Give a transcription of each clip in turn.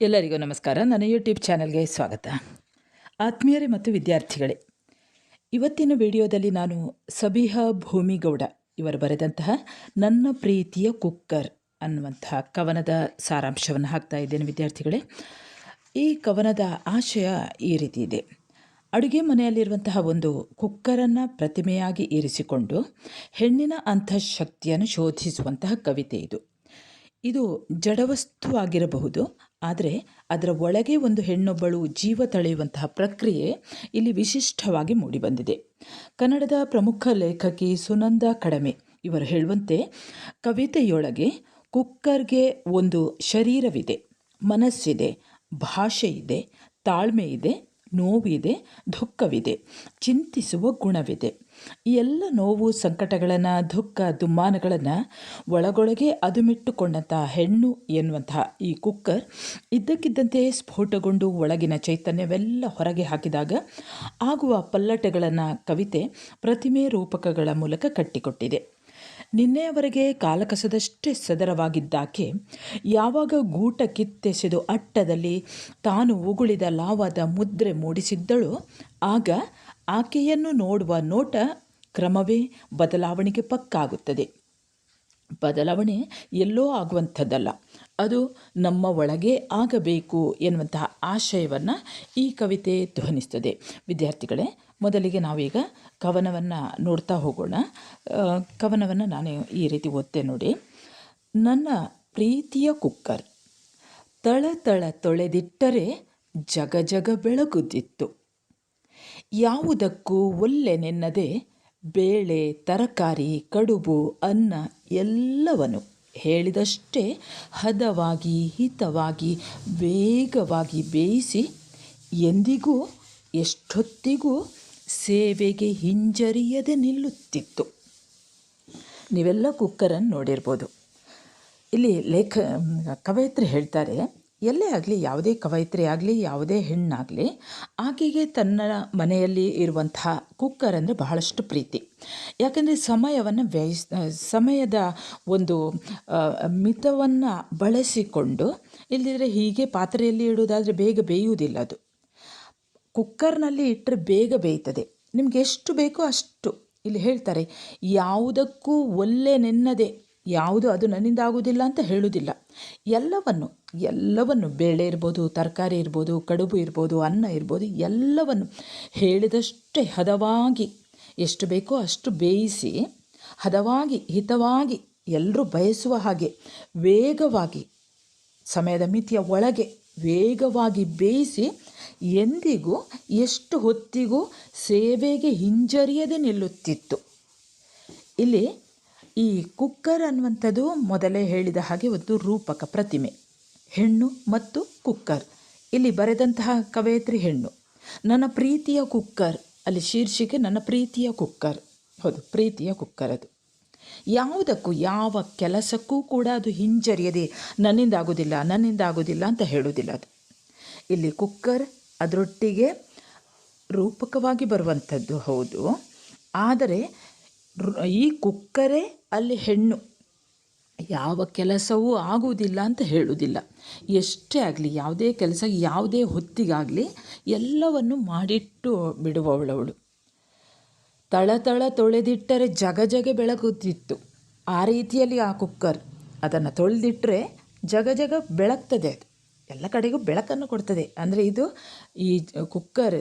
ಎಲ್ಲರಿಗೂ ನಮಸ್ಕಾರ. ನನ್ನ ಯೂಟ್ಯೂಬ್ ಚಾನಲ್ಗೆ ಸ್ವಾಗತ. ಆತ್ಮೀಯರೇ ಮತ್ತು ವಿದ್ಯಾರ್ಥಿಗಳೇ, ಇವತ್ತಿನ ವಿಡಿಯೋದಲ್ಲಿ ನಾನು ಸಬಿಹಾ ಭೂಮಿಗೌಡ ಇವರು ಬರೆದಂತಹ ನನ್ನ ಪ್ರೀತಿಯ ಕುಕ್ಕರ್ ಅನ್ನುವಂತಹ ಕವನದ ಸಾರಾಂಶವನ್ನು ಹಾಕ್ತಾ ಇದ್ದೇನೆ ವಿದ್ಯಾರ್ಥಿಗಳೇ. ಈ ಕವನದ ಆಶಯ ಈ ರೀತಿ ಇದೆ. ಅಡುಗೆ ಮನೆಯಲ್ಲಿರುವಂತಹ ಒಂದು ಕುಕ್ಕರನ್ನು ಪ್ರತಿಮೆಯಾಗಿ ಇರಿಸಿಕೊಂಡು ಹೆಣ್ಣಿನ ಅಂತಃಶಕ್ತಿಯನ್ನು ಶೋಧಿಸುವಂತಹ ಕವಿತೆ ಇದು. ಇದು ಜಡವಸ್ತು ಆಗಿರಬಹುದು, ಆದರೆ ಅದರ ಒಳಗೆ ಒಂದು ಹೆಣ್ಣೊಬ್ಬಳು ಜೀವ ತಳೆಯುವಂತಹ ಪ್ರಕ್ರಿಯೆ ಇಲ್ಲಿ ವಿಶಿಷ್ಟವಾಗಿ ಮೂಡಿಬಂದಿದೆ. ಕನ್ನಡದ ಪ್ರಮುಖ ಲೇಖಕಿ ಸುನಂದ ಕಡಮೆ ಇವರು ಹೇಳುವಂತೆ, ಕವಿತೆಯೊಳಗೆ ಕುಕ್ಕರ್ಗೆ ಒಂದು ಶರೀರವಿದೆ, ಮನಸ್ಸಿದೆ ಭಾಷೆ ಇದೆ ತಾಳ್ಮೆ ಇದೆ ನೋವಿದೆ, ದುಃಖವಿದೆ, ಚಿಂತಿಸುವ ಗುಣವಿದೆ. ಈ ಎಲ್ಲ ನೋವು, ಸಂಕಟಗಳನ್ನು, ದುಃಖ, ದುಮ್ಮಾನಗಳನ್ನು ಒಳಗೊಳಗೆ ಅದುಮಿಟ್ಟುಕೊಂಡಂಥ ಹೆಣ್ಣು ಎನ್ನುವಂತಹ ಈ ಕುಕ್ಕರ್ ಇದ್ದಕ್ಕಿದ್ದಂತೆ ಸ್ಫೋಟಗೊಂಡು ಒಳಗಿನ ಚೈತನ್ಯವೆಲ್ಲ ಹೊರಗೆ ಹಾಕಿದಾಗ ಆಗುವ ಪಲ್ಲಟಗಳನ್ನು ಕವಿತೆ ಪ್ರತಿಮೆ ರೂಪಕಗಳ ಮೂಲಕ ಕಟ್ಟಿಕೊಟ್ಟಿದೆ. ನಿನ್ನೆಯವರೆಗೆ ಕಾಲಕಸದಷ್ಟೇ ಸದರವಾಗಿದ್ದಾಕೆ. ಯಾವಾಗ ಗೂಟ ಕಿತ್ತೆಸೆದು ಅಟ್ಟದಲ್ಲಿ ತಾನು ಉಗುಳಿದ ಲಾವದ ಮುದ್ರೆ ಮೂಡಿಸಿದ್ದಳೋ, ಆಗ ಆಕೆಯನ್ನು ನೋಡುವ ನೋಟ ಕ್ರಮವೇ ಬದಲಾವಣೆಗೆ ಪಕ್ಕಾಗುತ್ತದೆ. ಬದಲಾವಣೆ ಎಲ್ಲೋ ಆಗುವಂಥದ್ದಲ್ಲ. ಅದು ನಮ್ಮ ಒಳಗೆ ಆಗಬೇಕು ಎನ್ನುವಂತಹ ಆಶಯವನ್ನು ಈ ಕವಿತೆ ಧ್ವನಿಸ್ತದೆ ವಿದ್ಯಾರ್ಥಿಗಳೇ ಮೊದಲಿಗೆ ನಾವೀಗ ಕವನವನ್ನು ನೋಡ್ತಾ ಹೋಗೋಣ. ಕವನವನ್ನು ನಾನು ಈ ರೀತಿ ಓದ್ತೆ ನೋಡಿ. ನನ್ನ ಪ್ರೀತಿಯ ಕುಕ್ಕರ್, ತಳ ತಳ ತೊಳೆದಿಟ್ಟರೆ ಜಗ ಜಗ ಬೆಳಗುದಿತ್ತು ಯಾವುದಕ್ಕೂ ಒಲ್ಲೆ ನೆನ್ನದೆ ಬೇಳೆ, ತರಕಾರಿ, ಕಡುಬು, ಅನ್ನ ಎಲ್ಲವನ್ನು ಹೇಳಿದಷ್ಟೇ ಹದವಾಗಿ, ಹಿತವಾಗಿ, ವೇಗವಾಗಿ ಬೇಯಿಸಿ ಎಂದಿಗೂ, ಎಷ್ಟೊತ್ತಿಗೂ ಸೇವೆಗೆ ಹಿಂಜರಿಯದೆ ನಿಲ್ಲುತ್ತಿತ್ತು. ನೀವೆಲ್ಲ ಕುಕ್ಕರನ್ನು ನೋಡಿರ್ಬೋದು. ಇಲ್ಲಿ ಲೇಖ, ಕವಯಿತ್ರಿ ಹೇಳ್ತಾರೆ, ಎಲ್ಲೇ ಆಗಲಿ, ಯಾವುದೇ ಕವಯಿತ್ರಿ ಆಗಲಿ, ಯಾವುದೇ ಹೆಣ್ಣಾಗಲಿ, ಆಕೆಗೆ ತನ್ನ ಮನೆಯಲ್ಲಿ ಇರುವಂತಹ ಕುಕ್ಕರ್ ಅಂದರೆ ಬಹಳಷ್ಟು ಪ್ರೀತಿ. ಯಾಕಂದರೆ ಸಮಯವನ್ನು ವ್ಯಯಿಸ್, ಸಮಯದ ಒಂದು ಮಿತವನ್ನು ಬಳಸಿಕೊಂಡು ಇಲ್ಲದಿದ್ದರೆ ಹೀಗೆ ಪಾತ್ರೆಯಲ್ಲಿ ಇಡುವುದಾದರೆ ಬೇಗ ಬೇಯುವುದಿಲ್ಲ ಅದು. ಕುಕ್ಕರ್ನಲ್ಲಿ ಇಟ್ಟರೆ ಬೇಗ ಬೇಯ್ತದೆ. ನಿಮಗೆ ಎಷ್ಟು ಬೇಕೋ ಅಷ್ಟು. ಇಲ್ಲಿ ಹೇಳ್ತಾರೆ, ಯಾವುದಕ್ಕೂ ಒಲ್ಲೆ ನೆನ್ನದೆ, ಯಾವುದು ಅದು ನನ್ನಿಂದ ಆಗುವುದಿಲ್ಲ ಅಂತ ಹೇಳುವುದಿಲ್ಲ. ಎಲ್ಲವನ್ನು ಎಲ್ಲವನ್ನು ಬೇಳೆ ಇರ್ಬೋದು, ತರಕಾರಿ ಇರ್ಬೋದು, ಕಡುಬು ಇರ್ಬೋದು, ಅನ್ನ ಇರ್ಬೋದು, ಎಲ್ಲವನ್ನು ಹೇಳಿದಷ್ಟೇ ಹದವಾಗಿ ಎಷ್ಟು ಬೇಕೋ ಅಷ್ಟು ಬೇಯಿಸಿ, ಹದವಾಗಿ, ಹಿತವಾಗಿ ಎಲ್ಲರೂ ಬಯಸುವ ಹಾಗೆ, ವೇಗವಾಗಿ, ಸಮಯದ ಮಿತಿಯ ಒಳಗೆ ವೇಗವಾಗಿ ಬೇಯಿಸಿ ಎಂದಿಗೂ ಎಷ್ಟು ಹೊತ್ತಿಗೂ ಸೇವೆಗೆ ಹಿಂಜರಿಯದೆ ನಿಲ್ಲುತ್ತಿತ್ತು. ಇಲ್ಲಿ ಈ ಕುಕ್ಕರ್ ಅನ್ನುವಂಥದ್ದು ಮೊದಲೇ ಹೇಳಿದ ಹಾಗೆ ಒಂದು ರೂಪಕ ಪ್ರತಿಮೆ. ಹೆಣ್ಣು ಮತ್ತು ಕುಕ್ಕರ್. ಇಲ್ಲಿ ಬರೆದಂತಹ ಕವಯತ್ರಿ ಹೆಣ್ಣು. ನನ್ನ ಪ್ರೀತಿಯ ಕುಕ್ಕರ್. ಅಲ್ಲಿ ಶೀರ್ಷಿಕೆ, ನನ್ನ ಪ್ರೀತಿಯ ಕುಕ್ಕರ್. ಹೌದು, ಪ್ರೀತಿಯ ಕುಕ್ಕರ್ ಅದು. ಯಾವುದಕ್ಕೂ, ಯಾವ ಕೆಲಸಕ್ಕೂ ಕೂಡ ಅದು ಹಿಂಜರಿಯದೆ ನನ್ನಿಂದ ಆಗೋದಿಲ್ಲ ನನ್ನಿಂದ ಆಗೋದಿಲ್ಲ ಅಂತ ಹೇಳೋದಿಲ್ಲ ಅದು. ಇಲ್ಲಿ ಕುಕ್ಕರ್ ಅದರೊಟ್ಟಿಗೆ ರೂಪಕವಾಗಿ ಬರುವಂಥದ್ದು ಹೌದು. ಆದರೆ ಈ ಕುಕ್ಕರೇ ಅಲ್ಲಿ ಹೆಣ್ಣು. ಯಾವ ಕೆಲಸವೂ ಆಗುವುದಿಲ್ಲ ಅಂತ ಹೇಳುವುದಿಲ್ಲ. ಎಷ್ಟೇ ಆಗಲಿ, ಯಾವುದೇ ಕೆಲಸ, ಯಾವುದೇ ಹೊತ್ತಿಗಾಗಲಿ ಎಲ್ಲವನ್ನು ಮಾಡಿಟ್ಟು ಬಿಡುವವಳವಳು. ತಳ ತೊಳೆದಿಟ್ಟರೆ ಜಗ ಜಗ ಬೆಳಗುತ್ತಿತ್ತು. ಆ ರೀತಿಯಲ್ಲಿ ಆ ಕುಕ್ಕರ್. ಅದನ್ನು ತೊಳೆದಿಟ್ಟರೆ ಜಗ ಜಗ ಬೆಳಗ್ತದೆ ಅದು. ಎಲ್ಲ ಕಡೆಗೂ ಬೆಳಕನ್ನು ಕೊಡ್ತದೆ. ಅಂದರೆ ಇದು ಈ ಕುಕ್ಕರ್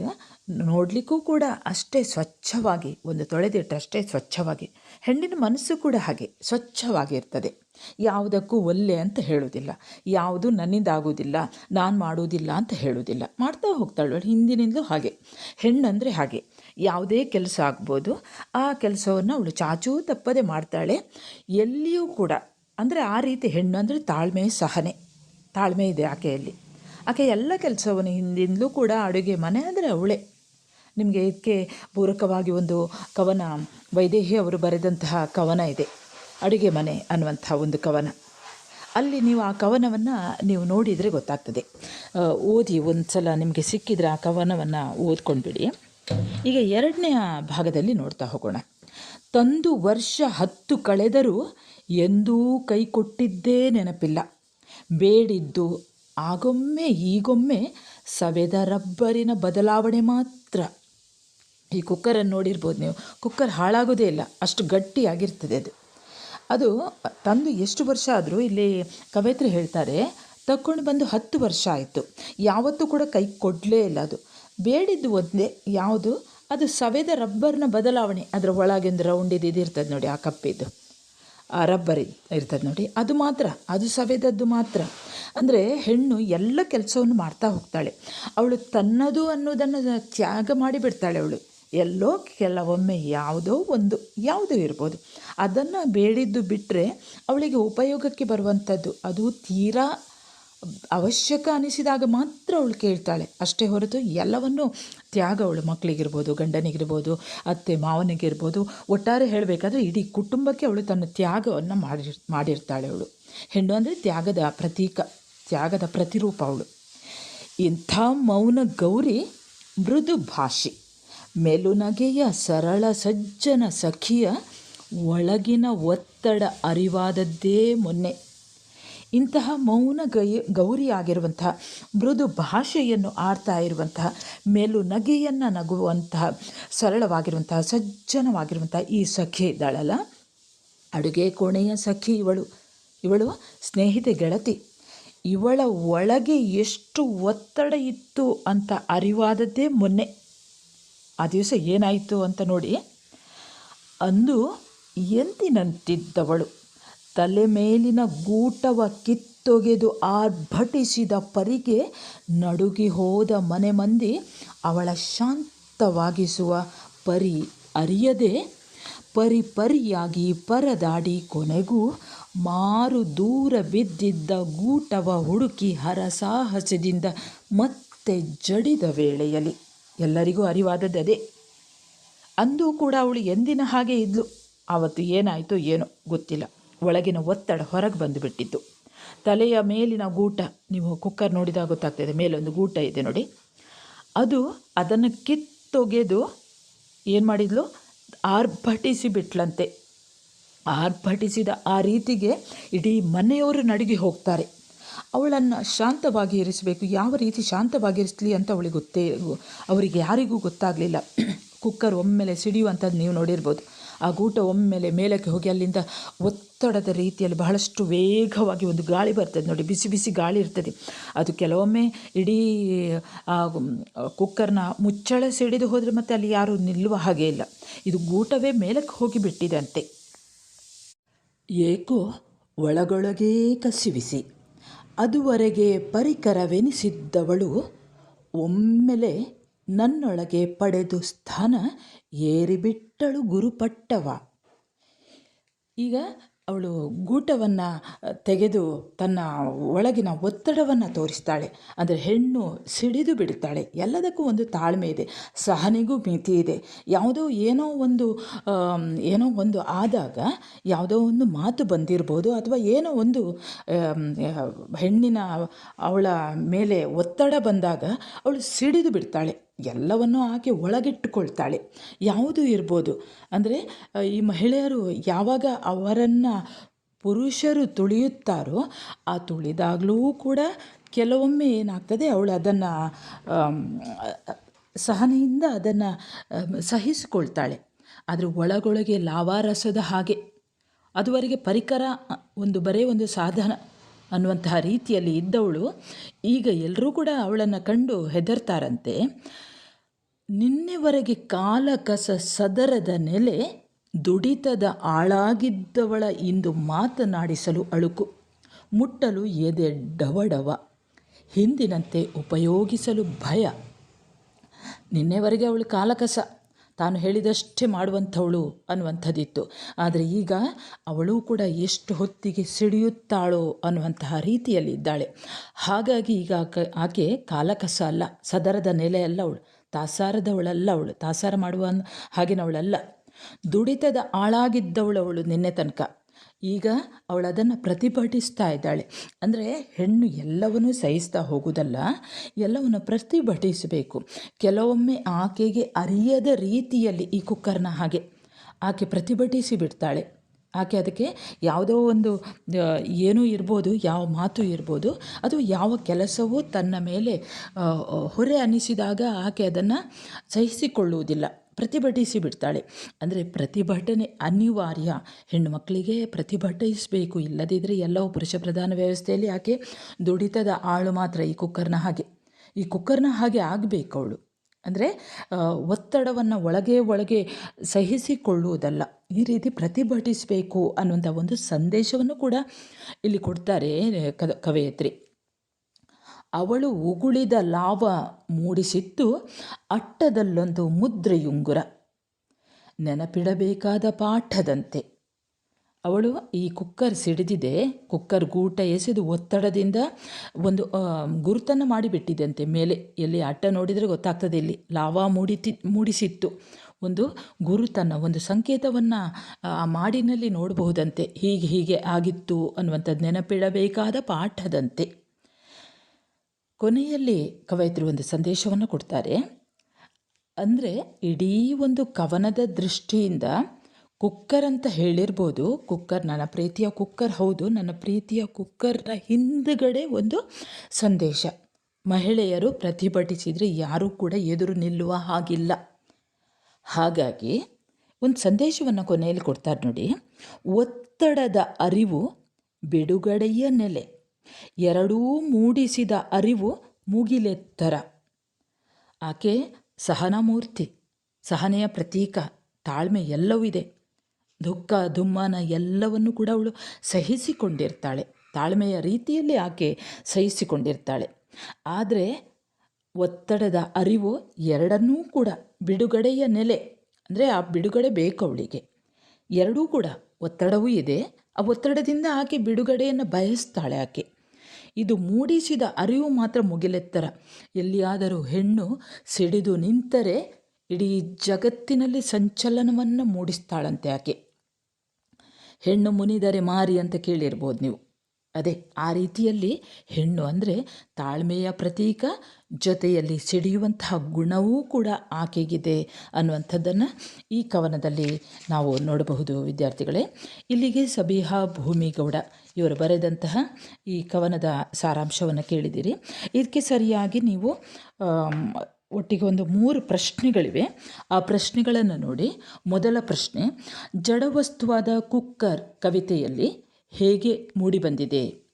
ನೋಡಲಿಕ್ಕೂ ಕೂಡ ಅಷ್ಟೇ ಸ್ವಚ್ಛವಾಗಿ, ಒಂದು ತೊಳೆದಿಟ್ಟಷ್ಟೇ ಸ್ವಚ್ಛವಾಗಿ, ಹೆಣ್ಣಿನ ಮನಸ್ಸು ಕೂಡ ಹಾಗೆ ಸ್ವಚ್ಛವಾಗಿರ್ತದೆ. ಯಾವುದಕ್ಕೂ ಒಲ್ಲೆ ಅಂತ ಹೇಳುವುದಿಲ್ಲ. ಯಾವುದು ನನ್ನಿಂದ ಆಗುವುದಿಲ್ಲ ನಾನು ಮಾಡುವುದಿಲ್ಲ ಅಂತ ಹೇಳುವುದಿಲ್ಲ. ಮಾಡ್ತಾ ಹೋಗ್ತಾಳು ಹಿಂದಿನಿಂದಲೂ ಹಾಗೆ. ಹೆಣ್ಣಂದರೆ ಹಾಗೆ. ಯಾವುದೇ ಕೆಲಸ ಆಗ್ಬೋದು, ಆ ಕೆಲಸವನ್ನು ಅವಳು ಚಾಚೂ ತಪ್ಪದೆ ಮಾಡ್ತಾಳೆ. ಎಲ್ಲಿಯೂ ಕೂಡ, ಅಂದರೆ ಆ ರೀತಿ ಹೆಣ್ಣು ಅಂದರೆ ತಾಳ್ಮೆ ಸಹನೆ, ತಾಳ್ಮೆ ಇದೆ ಆಕೆಯಲ್ಲಿ. ಆಕೆ ಎಲ್ಲ ಕೆಲಸವನ್ನು ಹಿಂದಿಂದಲೂ ಕೂಡ ಅಡುಗೆ ಮನೆ ಅಂದರೆ ಅವಳೇ. ನಿಮಗೆ ಇದಕ್ಕೆ ಪೂರಕವಾಗಿ ಒಂದು ಕವನ, ವೈದೇಹಿ ಅವರು ಬರೆದಂತಹ ಕವನ ಇದೆ, ಅಡುಗೆ ಮನೆ ಅನ್ನುವಂಥ ಒಂದು ಕವನ. ಅಲ್ಲಿ ನೀವು ಆ ಕವನವನ್ನು ನೀವು ನೋಡಿದರೆ ಗೊತ್ತಾಗ್ತದೆ. ಓದಿ ಒಂದು ಸಲ ನಿಮಗೆ ಸಿಕ್ಕಿದರೆ ಆ ಕವನವನ್ನು ಓದ್ಕೊಂಡ್ಬಿಡಿ. ಈಗ ಎರಡನೆಯ ಭಾಗದಲ್ಲಿ ನೋಡ್ತಾ ಹೋಗೋಣ. ತಂದು ವರ್ಷ ಹತ್ತು ಕಳೆದರೂ ಎಂದೂ ಕೈ ಕೊಟ್ಟಿದ್ದೇ ನೆನಪಿಲ್ಲ. ಬೇಡಿದ್ದು ಆಗೊಮ್ಮೆ ಈಗೊಮ್ಮೆ ಸವೆದ ರಬ್ಬರಿನ ಬದಲಾವಣೆ ಮಾತ್ರ. ಈ ಕುಕ್ಕರನ್ನು ನೋಡಿರ್ಬೋದು ನೀವು. ಕುಕ್ಕರ್ ಹಾಳಾಗೋದೇ ಇಲ್ಲ. ಅಷ್ಟು ಗಟ್ಟಿಯಾಗಿರ್ತದೆ ಅದು. ಅದು ತಂದು ಎಷ್ಟು ವರ್ಷ ಆದರೂ ಇಲ್ಲಿ ಕವಯಿತ್ರಿ ಹೇಳ್ತಾರೆ, ತಕ್ಕೊಂಡು ಬಂದು ಹತ್ತು ವರ್ಷ ಆಯಿತು. ಯಾವತ್ತೂ ಕೂಡ ಕೈ ಕೊಡಲೇ ಇಲ್ಲ ಅದು. ಬೇಡಿದ್ದು ಒಂದೇ ಯಾವುದು? ಅದು ಸವೆದ ರಬ್ಬರ್ನ ಬದಲಾವಣೆ. ಅದರ ಒಳಗಿಂದ ರೌಂಡಿದ್ದು ಇದು ಇರ್ತದೆ ನೋಡಿ, ಆ ಕಪ್ಪಿದ್ದು ಆ ರಬ್ಬರ್ ಇರ್ತದೆ ನೋಡಿ. ಅದು ಮಾತ್ರ, ಅದು ಸವೆದದ್ದು ಮಾತ್ರ. ಅಂದರೆ ಹೆಣ್ಣು ಎಲ್ಲ ಕೆಲಸವನ್ನು ಮಾಡ್ತಾ ಹೋಗ್ತಾಳೆ. ಅವಳು ತನ್ನದು ಅನ್ನೋದನ್ನು ತ್ಯಾಗ ಮಾಡಿಬಿಡ್ತಾಳೆ ಅವಳು. ಎಲ್ಲೋ ಕೆಲವೊಮ್ಮೆ ಯಾವುದೋ ಒಂದು, ಯಾವುದೋ ಇರ್ಬೋದು. ಅದನ್ನು ಬೇಡಿದ್ದು ಬಿಟ್ಟರೆ ಅವಳಿಗೆ ಉಪಯೋಗಕ್ಕೆ ಬರುವಂಥದ್ದು ಅದು ತೀರಾ ಅವಶ್ಯಕ ಅನಿಸಿದಾಗ ಮಾತ್ರ ಅವಳು ಕೇಳ್ತಾಳೆ. ಅಷ್ಟೇ ಹೊರತು ಎಲ್ಲವನ್ನು ತ್ಯಾಗ ಅವಳು ಮಕ್ಕಳಿಗಿರ್ಬೋದು, ಗಂಡನಿಗಿರ್ಬೋದು, ಅತ್ತೆ ಮಾವನಿಗಿರ್ಬೋದು, ಒಟ್ಟಾರೆ ಹೇಳಬೇಕಾದ್ರೆ ಇಡೀ ಕುಟುಂಬಕ್ಕೆ ಅವಳು ತನ್ನ ತ್ಯಾಗವನ್ನು ಮಾಡಿ ಮಾಡಿರ್ತಾಳೆ ಅವಳು. ಹೆಣ್ಣು ಅಂದರೆ ತ್ಯಾಗದ ಪ್ರತೀಕ, ತ್ಯಾಗದ ಪ್ರತಿರೂಪ ಅವಳು. ಇಂಥ ಮೌನ ಗೌರಿ ಮೃದು ಭಾಷೆ. ಮೆಲುನಗೆಯ ಸರಳ ಸಜ್ಜನ ಸಖಿಯ ಒಳಗಿನ ಒತ್ತಡ ಅರಿವಾದದ್ದೇ ಮೊನ್ನೆ. ಇಂತಹ ಮೌನ ಗೈ ಗೌರಿಯಾಗಿರುವಂತಹ ಮೃದು ಭಾಷೆಯನ್ನು ಆಡ್ತಾ ಇರುವಂತಹ ಮೇಲು ನಗೆಯನ್ನು ನಗುವಂತಹ ಸರಳವಾಗಿರುವಂತಹ ಸಜ್ಜನವಾಗಿರುವಂತಹ ಈ ಸಖಿ ಇದ್ದಾಳಲ್ಲ? ಅಡುಗೆ ಕೋಣೆಯ ಸಖಿ ಇವಳು. ಇವಳು ಸ್ನೇಹಿತೆ ಗೆಳತಿ. ಇವಳ ಒಳಗೆ ಎಷ್ಟು ಒತ್ತಡ ಇತ್ತು ಅಂತ ಅರಿವಾದದ್ದೇ ಮೊನ್ನೆ. ಆ ದಿವಸ ಏನಾಯಿತು ಅಂತ ನೋಡಿ. ಅಂದು ಎಂದಿನಂತಿದ್ದವಳು. ತಲೆ ಮೇಲಿನ ಗೂಟವ ಕಿತ್ತೊಗೆದು ಆರ್ಭಟಿಸಿದ ಪರಿಗೆ ನಡುಗಿ ಹೋದ ಮನೆ ಮಂದಿ ಅವಳ ಶಾಂತವಾಗಿಸುವ ಪರಿ ಅರಿಯದೆ ಪರಿ ಪರಿಯಾಗಿ ಪರದಾಡಿ ಕೊನೆಗೂ ಮಾರು ದೂರ ಬಿದ್ದಿದ್ದ ಗೂಟವ ಹುಡುಕಿ ಹರಸಾಹಸದಿಂದ ಮತ್ತೆ ಜಡಿದ ವೇಳೆಯಲ್ಲಿ ಎಲ್ಲರಿಗೂ ಅರಿವಾದದ್ದೇ ಅಂದೂ. ಕೂಡ ಅವಳು ಎಂದಿನ ಹಾಗೆ ಇದ್ಲು. ಆವತ್ತು ಏನಾಯಿತು ಏನೋ ಗೊತ್ತಿಲ್ಲ. ಒಳಗಿನ ಒತ್ತಡ ಹೊರಗೆ ಬಂದುಬಿಟ್ಟಿತ್ತು. ತಲೆಯ ಮೇಲಿನ ಗೂಟ, ನೀವು ಕುಕ್ಕರ್ ನೋಡಿದಾಗ ಗೊತ್ತಾಗ್ತದೆ, ಮೇಲೊಂದು ಗೂಟ ಇದೆ ನೋಡಿ. ಅದು ಅದನ್ನು ಕಿತ್ತೊಗೆದು ಏನು ಮಾಡಿದ್ಲು? ಆರ್ಭಟಿಸಿ ಬಿಟ್ಲಂತೆ ಆರ್ಭಟಿಸಿದ ಆ ರೀತಿಗೆ ಇಡೀ ಮನೆಯವರು ನಡುಗಿ ಹೋಗ್ತಾರೆ. ಅವಳನ್ನು ಶಾಂತವಾಗಿ ಇರಿಸಬೇಕು. ಯಾವ ರೀತಿ ಶಾಂತವಾಗಿ ಇರಿಸಲಿ ಅಂತ ಅವಳಿಗೆ ಗೊತ್ತೇ ಅವರಿಗೆ ಯಾರಿಗೂ ಗೊತ್ತಾಗಲಿಲ್ಲ. ಕುಕ್ಕರ್ ಒಮ್ಮೆಲೆ ಸಿಡಿಯುವಂಥದ್ದು ನೀವು ನೋಡಿರ್ಬೋದು. ಆ ಗೂಟ ಒಮ್ಮೆಲೆ ಮೇಲಕ್ಕೆ ಹೋಗಿ ಅಲ್ಲಿಂದ ಒತ್ತಡದ ರೀತಿಯಲ್ಲಿ ಬಹಳಷ್ಟು ವೇಗವಾಗಿ ಒಂದು ಗಾಳಿ ಬರ್ತದೆ. ನೋಡಿ, ಬಿಸಿ ಬಿಸಿ ಗಾಳಿ ಇರ್ತದೆ. ಅದು ಕೆಲವೊಮ್ಮೆ ಇಡೀ ಕುಕ್ಕರ್ನ ಮುಚ್ಚಳ ಸಿಡಿದು ಹೋದರೆ ಮತ್ತೆ ಅಲ್ಲಿ ಯಾರೂ ನಿಲ್ಲುವ ಹಾಗೆ ಇಲ್ಲ. ಇದು ಗೂಟವೇ ಮೇಲಕ್ಕೆ ಹೋಗಿ ಬಿಟ್ಟಿದಂತೆ. ಏಕೋ, ಒಳಗೊಳಗೇ ಕಸಿವಿಸಿ. ಅದುವರೆಗೆ ಪರಿಕರವೆನಿಸಿದ್ದವಳು ಒಮ್ಮೆಲೆ ನನ್ನೊಳಗೆ ಪಡೆದು ಸ್ಥಾನ ಏರಿಬಿಟ್ಟಳು ಗುರುಪಟ್ಟವ. ಈಗ ಅವಳು ಗೂಟವನ್ನು ತೆಗೆದು ತನ್ನ ಒಳಗಿನ ಒತ್ತಡವನ್ನು ತೋರಿಸ್ತಾಳೆ. ಅಂದರೆ ಹೆಣ್ಣು ಸಿಡಿದು ಬಿಡ್ತಾಳೆ ಎಲ್ಲದಕ್ಕೂ ಒಂದು ತಾಳ್ಮೆ ಇದೆ, ಸಹನೆಗೂ ಮಿತಿ ಇದೆ. ಯಾವುದೋ ಏನೋ ಒಂದು ಏನೋ ಒಂದು ಆದಾಗ ಯಾವುದೋ ಒಂದು ಮಾತು ಬಂದಿರ್ಬೋದು ಅಥವಾ ಏನೋ ಒಂದು ಹೆಣ್ಣಿನ ಅವಳ ಮೇಲೆ ಒತ್ತಡ ಬಂದಾಗ ಅವಳು ಸಿಡಿದು ಬಿಡ್ತಾಳೆ. ಎಲ್ಲವನ್ನೂ ಆಕೆ ಒಳಗಿಟ್ಟುಕೊಳ್ತಾಳೆ. ಯಾವುದು ಇರ್ಬೋದು? ಅಂದರೆ ಈ ಮಹಿಳೆಯರು ಯಾವಾಗ ಅವರನ್ನು ಪುರುಷರು ತುಳಿಯುತ್ತಾರೋ, ಆ ತುಳಿದಾಗಲೂ ಕೂಡ ಕೆಲವೊಮ್ಮೆ ಏನಾಗ್ತದೆ, ಅವಳು ಅದನ್ನು ಸಹನೆಯಿಂದ ಅದನ್ನು ಸಹಿಸಿಕೊಳ್ತಾಳೆ. ಆದರೆ ಒಳಗೊಳಗೆ ಲಾವಾರಸದ ಹಾಗೆ. ಅದುವರೆಗೆ ಪರಿಕರ ಒಂದು ಬರೇ ಒಂದು ಸಾಧನ. ಅನ್ನುವಂತಹ ರೀತಿಯಲ್ಲಿ ಇದ್ದವಳು, ಈಗ ಎಲ್ಲರೂ ಕೂಡ ಅವಳನ್ನು ಕಂಡು ಹೆದರ್ತಾರಂತೆ. ನಿನ್ನೆವರೆಗೆ ಕಾಲ ಕಸ ಸದರದ ನೆಲೆ ದುಡಿತದ ಆಳಾಗಿದ್ದವಳ ಇಂದು ಮಾತನಾಡಿಸಲು ಅಳುಕು, ಮುಟ್ಟಲು ಎದೆ ಡವಡವ, ಹಿಂದಿನಂತೆ ಉಪಯೋಗಿಸಲು ಭಯ. ನಿನ್ನೆವರೆಗೆ ಅವಳು ಕಾಲಕಸ ತಾನು ಹೇಳಿದಷ್ಟೇ ಮಾಡುವಂಥವಳು ಅನ್ನುವಂಥದ್ದಿತ್ತು. ಆದರೆ ಈಗ ಅವಳು ಕೂಡ ಎಷ್ಟು ಹೊತ್ತಿಗೆ ಸಿಡಿಯುತ್ತಾಳೋ ಅನ್ನುವಂತಹ ರೀತಿಯಲ್ಲಿ ಇದ್ದಾಳೆ. ಹಾಗಾಗಿ ಈಗ ಆಕೆ ಕಾಲಕಸ ಅಲ್ಲ, ಸದರದ ನೆಲೆ ಅಲ್ಲ ಅವಳು ತಾಸಾರದವಳಲ್ಲ ಅವಳು ತಾಸಾರ ಮಾಡುವ ಹಾಗೆನವಳಲ್ಲ ದುಡಿತದ ಆಳಾಗಿದ್ದವಳು ಅವಳು ನಿನ್ನೆ ತನಕ. ಈಗ ಅವಳು ಅದನ್ನು ಪ್ರತಿಭಟಿಸ್ತಾ ಇದ್ದಾಳೆ. ಅಂದರೆ ಹೆಣ್ಣು ಎಲ್ಲವನ್ನೂ ಸಹಿಸ್ತಾ ಹೋಗುವುದಲ್ಲ ಎಲ್ಲವನ್ನು ಪ್ರತಿಭಟಿಸಬೇಕು. ಕೆಲವೊಮ್ಮೆ ಆಕೆಗೆ ಅರಿಯದ ರೀತಿಯಲ್ಲಿ ಈ ಕುಕ್ಕರ್ನ ಹಾಗೆ ಆಕೆ ಪ್ರತಿಭಟಿಸಿ ಬಿಡ್ತಾಳೆ. ಆಕೆ ಅದಕ್ಕೆ ಯಾವುದೋ ಒಂದು ಏನೂ ಇರ್ಬೋದು, ಯಾವ ಮಾತು ಇರ್ಬೋದು ಅದು ಯಾವ ಕೆಲಸವೂ ತನ್ನ ಮೇಲೆ ಹೊರೆ ಅನ್ನಿಸಿದಾಗ ಆಕೆ ಅದನ್ನು ಸಹಿಸಿಕೊಳ್ಳುವುದಿಲ್ಲ. ಪ್ರತಿಭಟಿಸಿ ಬಿಡ್ತಾಳೆ ಅಂದರೆ ಪ್ರತಿಭಟನೆ ಅನಿವಾರ್ಯ. ಹೆಣ್ಣು ಮಕ್ಕಳಿಗೆ ಪ್ರತಿಭಟಿಸಬೇಕು. ಇಲ್ಲದಿದ್ದರೆ ಎಲ್ಲವೂ ಪುರುಷ ಪ್ರಧಾನ ವ್ಯವಸ್ಥೆಯಲ್ಲಿ ಆಕೆ ದುಡಿತದ ಆಳು ಮಾತ್ರ ಈ ಕುಕ್ಕರ್ನ ಹಾಗೆ. ಈ ಕುಕ್ಕರ್ನ ಹಾಗೆ ಆಗಬೇಕು ಅವಳು. ಅಂದರೆ ಒತ್ತಡವನ್ನು ಒಳಗೆ ಒಳಗೆ ಸಹಿಸಿಕೊಳ್ಳುವುದಲ್ಲ. ಈ ರೀತಿ ಪ್ರತಿಭಟಿಸಬೇಕು ಅನ್ನುವಂಥ ಒಂದು ಸಂದೇಶವನ್ನು ಕೂಡ ಇಲ್ಲಿ ಕೊಡ್ತಾರೆ ಕವಯತ್ರಿ. ಅವಳು ಉಗುಳಿದ ಲಾವ ಮೂಡಿಸಿತ್ತು ಅಟ್ಟದಲ್ಲೊಂದು ಮುದ್ರೆಯುಂಗುರ. ನೆನಪಿಡಬೇಕಾದ ಪಾಠದಂತೆ. ಅವಳು ಈ ಕುಕ್ಕರ್ ಸಿಡಿದಿದೆ. ಕುಕ್ಕರ್ ಗೂಟ ಎಸೆದು ಒತ್ತಡದಿಂದ ಒಂದು ಗುರುತನ್ನು ಮಾಡಿಬಿಟ್ಟಿದಂತೆ ಮೇಲೆ ಎಲ್ಲಿ ಅಟ್ಟ ನೋಡಿದರೆ ಗೊತ್ತಾಗ್ತದೆ ಇಲ್ಲಿ. ಲಾವಾ ಮೂಡಿತಿ ಮೂಡಿಸಿತ್ತು ಒಂದು ಗುರುತನ್ನು, ಒಂದು ಸಂಕೇತವನ್ನು, ಆ, ಮಾಡಿನಲ್ಲಿ ನೋಡಬಹುದಂತೆ. ಹೀಗೆ ಹೀಗೆ ಆಗಿತ್ತು ಅನ್ನುವಂಥದ್ದು ನೆನಪಿಡಬೇಕಾದ ಪಾಠದಂತೆ. ಕೊನೆಯಲ್ಲಿ ಕವಯಿತ್ರಿ ಒಂದು ಸಂದೇಶವನ್ನು ಕೊಡ್ತಾರೆ. ಅಂದರೆ ಇಡೀ ಒಂದು ಕವನದ ದೃಷ್ಟಿಯಿಂದ ಕುಕ್ಕರ್ ಅಂತ ಹೇಳಿರ್ಬೋದು. ಕುಕ್ಕರ್ ನನ್ನ ಪ್ರೀತಿಯ ಕುಕ್ಕರ್ ಹೌದು. ನನ್ನ ಪ್ರೀತಿಯ ಕುಕ್ಕರ್ನ ಹಿಂದುಗಡೆ ಒಂದು ಸಂದೇಶ. ಮಹಿಳೆಯರು ಪ್ರತಿಭಟಿಸಿದರೆ ಯಾರೂ ಕೂಡ ಎದುರು ನಿಲ್ಲುವ ಹಾಗಿಲ್ಲ. ಹಾಗಾಗಿ ಒಂದು ಸಂದೇಶವನ್ನು ಕೊನೆಯಲ್ಲಿ ಕೊಡ್ತಾರೆ ನೋಡಿ. ಒತ್ತಡದ ಅರಿವು ಬಿಡುಗಡೆಯ ನೆಲೆ. ಎರಡೂ ಮೂಡಿಸಿದ ಅರಿವು ಮುಗಿಲೆತ್ತರ. ಆಕೆ ಸಹನಮೂರ್ತಿ, ಸಹನೆಯ ಪ್ರತೀಕ, ತಾಳ್ಮೆ ಎಲ್ಲವೂ ಇದೆ. ದುಃಖ, ದುಮ್ಮಾನ ಎಲ್ಲವನ್ನು ಕೂಡ ಅವಳು ಸಹಿಸಿಕೊಂಡಿರ್ತಾಳೆ. ತಾಳ್ಮೆಯ ರೀತಿಯಲ್ಲಿ ಆಕೆ ಸಹಿಸಿಕೊಂಡಿರ್ತಾಳೆ. ಆದರೆ ಒತ್ತಡದ ಅರಿವು ಎರಡನ್ನೂ ಕೂಡ, ಬಿಡುಗಡೆಯ ನೆಲೆ, ಅಂದರೆ ಆ ಬಿಡುಗಡೆ ಬೇಕು ಅವಳಿಗೆ. ಎರಡೂ ಕೂಡ ಒತ್ತಡವೂ ಇದೆ. ಆ ಒತ್ತಡದಿಂದ ಆಕೆ ಬಿಡುಗಡೆಯನ್ನು ಬಯಸ್ತಾಳೆ ಆಕೆ. ಇದು ಮೂಡಿಸಿದ ಅರಿವು ಮಾತ್ರ ಮುಗಿಲೆತ್ತರ. ಎಲ್ಲಿಯಾದರೂ ಹೆಣ್ಣು ಸಿಡಿದು ನಿಂತರೆ ಇಡೀ ಜಗತ್ತಿನಲ್ಲಿ ಸಂಚಲನವನ್ನು ಮೂಡಿಸ್ತಾಳಂತೆ ಆಕೆ. ಹೆಣ್ಣು ಮುನಿದರೆ ಮಾರಿ ಅಂತ ಕೇಳಿರ್ಬೋದು ನೀವು. ಅದೇ ಆ ರೀತಿಯಲ್ಲಿ ಹೆಣ್ಣು ಅಂದರೆ ತಾಳ್ಮೆಯ ಪ್ರತೀಕ, ಜೊತೆಯಲ್ಲಿ ಸಿಡಿಯುವಂತಹ ಗುಣವೂ ಕೂಡ ಆಕೆಗಿದೆ ಅನ್ನುವಂಥದ್ದನ್ನು ಈ ಕವನದಲ್ಲಿ ನಾವು ನೋಡಬಹುದು ವಿದ್ಯಾರ್ಥಿಗಳೇ. ಇಲ್ಲಿಗೆ ಸಬಿಹಾ ಭೂಮಿಗೌಡ ಇವರು ಬರೆದಂತಹ ಈ ಕವನದ ಸಾರಾಂಶವನ್ನು ಕೇಳಿದ್ದೀರಿ. ಇದಕ್ಕೆ ಸರಿಯಾಗಿ ನೀವು ಒಟ್ಟಿಗೆ ಒಂದು ಮೂರು ಪ್ರಶ್ನೆಗಳಿವೆ. ಆ ಪ್ರಶ್ನೆಗಳನ್ನು ನೋಡಿ. ಮೊದಲ ಪ್ರಶ್ನೆ, ಜಡವಸ್ತುವಾದ ಕುಕ್ಕರ್ ಕವಿತೆಯಲ್ಲಿ ಹೇಗೆ ಮೂಡಿಬಂದಿದೆ?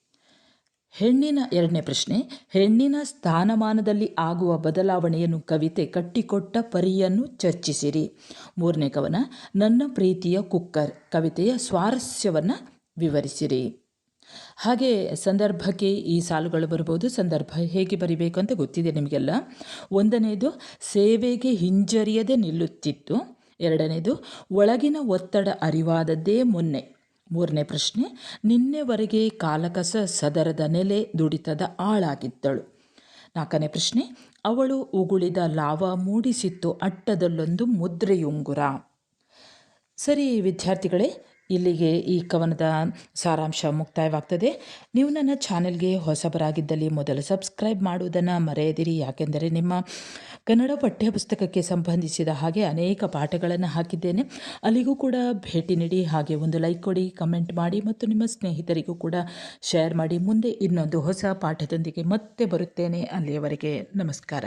ಹೆಣ್ಣಿನ ಎರಡನೇ ಪ್ರಶ್ನೆ, ಹೆಣ್ಣಿನ ಸ್ಥಾನಮಾನದಲ್ಲಿ ಆಗುವ ಬದಲಾವಣೆಯನ್ನು ಕವಿತೆ ಕಟ್ಟಿಕೊಟ್ಟ ಪರಿಯನ್ನು ಚರ್ಚಿಸಿರಿ. ಮೂರನೇ ಕವನ, ನನ್ನ ಪ್ರೀತಿಯ ಕುಕ್ಕರ್, ಕವಿತೆಯ ಸ್ವಾರಸ್ಯವನ್ನು ವಿವರಿಸಿರಿ. ಹಾಗೆ ಸಂದರ್ಭಕ್ಕೆ ಈ ಸಾಲುಗಳು ಬರ್ಬೋದು ಸಂದರ್ಭ ಹೇಗೆ ಬರಿಬೇಕು ಅಂತ ಗೊತ್ತಿದೆ ನಿಮಗೆಲ್ಲ. ಒಂದನೇದು, ಸೇವೆಗೆ ಹಿಂಜರಿಯದೆ ನಿಲ್ಲುತ್ತಿತ್ತು. ಎರಡನೇದು, ಒಳಗಿನ ಒತ್ತಡ ಅರಿವಾದದ್ದೇ ಮೊನ್ನೆ. ಮೂರನೇ ಪ್ರಶ್ನೆ, ನಿನ್ನೆವರೆಗೆ ಕಾಲಕಸ ಸದರದ ನೆಲೆ ದುಡಿತದ ಆಳಾಗಿದ್ದಳು. ನಾಲ್ಕನೇ ಪ್ರಶ್ನೆ, ಅವಳು ಉಗುಳಿದ ಲಾವ ಮೂಡಿಸಿತ್ತು ಅಟ್ಟದಲ್ಲೊಂದು ಮುದ್ರೆಯುಂಗುರ. ಸರಿ ವಿದ್ಯಾರ್ಥಿಗಳೇ ಇಲ್ಲಿಗೆ ಈ ಕವನದ ಸಾರಾಂಶ ಮುಕ್ತಾಯವಾಗ್ತದೆ. ನೀವು ನನ್ನ ಚಾನೆಲ್ಗೆ ಹೊಸಬರಾಗಿದ್ದಲ್ಲಿ ಮೊದಲು ಸಬ್ಸ್ಕ್ರೈಬ್ ಮಾಡುವುದನ್ನು ಮರೆಯದಿರಿ. ಯಾಕೆಂದರೆ ನಿಮ್ಮ ಕನ್ನಡ ಪಠ್ಯಪುಸ್ತಕಕ್ಕೆ ಸಂಬಂಧಿಸಿದ ಹಾಗೆ ಅನೇಕ ಪಾಠಗಳನ್ನು ಹಾಕಿದ್ದೇನೆ. ಅಲ್ಲಿಗೂ ಕೂಡ ಭೇಟಿ ನೀಡಿ, ಹಾಗೆ ಒಂದು ಲೈಕ್ ಕೊಡಿ, ಕಮೆಂಟ್ ಮಾಡಿ ಮತ್ತು ನಿಮ್ಮ ಸ್ನೇಹಿತರಿಗೂ ಕೂಡ ಶೇರ್ ಮಾಡಿ. ಮುಂದೆ ಇನ್ನೊಂದು ಹೊಸ ಪಾಠದೊಂದಿಗೆ ಮತ್ತೆ ಬರುತ್ತೇನೆ. ಅಲ್ಲಿಯವರೆಗೆ ನಮಸ್ಕಾರ.